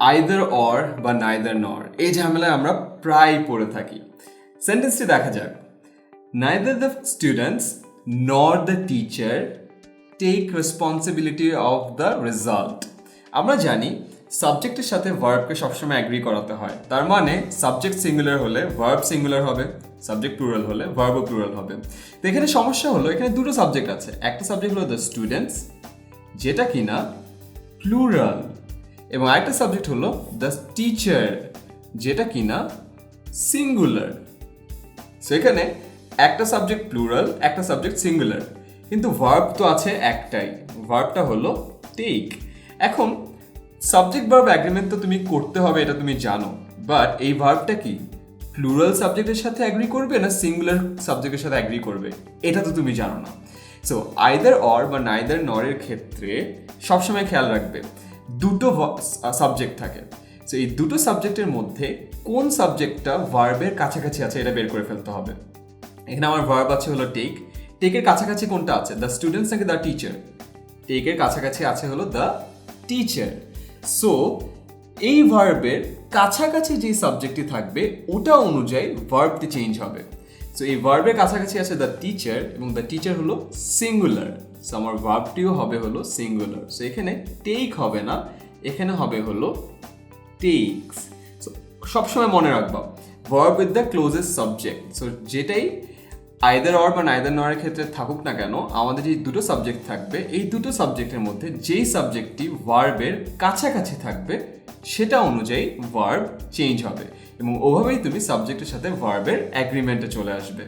Either or বা neither নর এই ঝামেলায় আমরা প্রায় পড়ে থাকি। সেন্টেন্সটি দেখা যাক। Neither the students nor the teacher take responsibility of the result আমরা জানি সাবজেক্টের সাথে ভার্বকে সবসময় অ্যাগ্রি করাতে হয়। তার মানে সাবজেক্ট সিঙ্গুলার হলে ভার্ব সিঙ্গুলার হবে সাবজেক্ট প্লুরাল হলে ভার্বও প্লুরাল হবে। তো এখানে সমস্যা হলো, এখানে দুটো সাবজেক্ট আছে। একটা সাবজেক্ট হলো দ্য স্টুডেন্টস যেটা কিনা প্লুরাল এবং আরেকটা সাবজেক্ট হলো দ্য টিচার যেটা কিনা সিঙ্গুলার সো এখানে একটা সাবজেক্ট প্লুরাল একটা সাবজেক্ট সিঙ্গুলার কিন্তু ভার্ব তো আছে একটাই। ভার্বটা হলো টেক এখন সাবজেক্ট ভার্ব অ্যাগ্রিমেন্ট তো তুমি করতে হবে, এটা তুমি জানো। বাট এই ভার্বটা কি? প্লুরাল সাবজেক্টের সাথে অ্যাগ্রি করবে না সিঙ্গুলার সাবজেক্টের সাথে অ্যাগ্রি করবে? এটা তো তুমি জানো না। সো আইদার অর বা নাইদার নরের ক্ষেত্রে সবসময় খেয়াল রাখবে। দুটো সাবজেক্ট থাকে। সো এই দুটো সাবজেক্টের মধ্যে কোন সাবজেক্টটা ভার্বের কাছাকাছি আছে এটা বের করে ফেলতে হবে। এখানে আমার ভার্ব আছে হলো টেক টেকের কাছাকাছি কোনটা আছে? দ্য স্টুডেন্টস নাকি দ্য টিচার টেকের কাছাকাছি আছে হলো দ্য টিচার সো এই ভার্বের কাছাকাছি যে সাবজেক্টটি থাকবে, ওটা অনুযায়ী ভার্বটি চেঞ্জ হবে। সো এই ভার্বের কাছাকাছি আছে দ্য টিচার এবং দ্য টিচার হলো সিঙ্গুলার সো আমার ভার্বটিও হবে হলো সিঙ্গুলার সো এখানে টেক হবে না, এখানে হবে হলো টেক্স সবসময় মনে রাখবা verb with the closest subject so যেটাই আইদার অর বা নাইদার নয়ের ক্ষেত্রে থাকুক না কেন, আমাদের যে দুটো সাবজেক্ট থাকবে, এই দুটো সাবজেক্টের মধ্যে যেই সাবজেক্টটি ভার্বের কাছাকাছি থাকবে, সেটা অনুযায়ী ভার্ব চেঞ্জ হবে এবং ওভাবেই তুমি সাবজেক্টের সাথে ভার্বের অ্যাগ্রিমেন্টে চলে আসবে।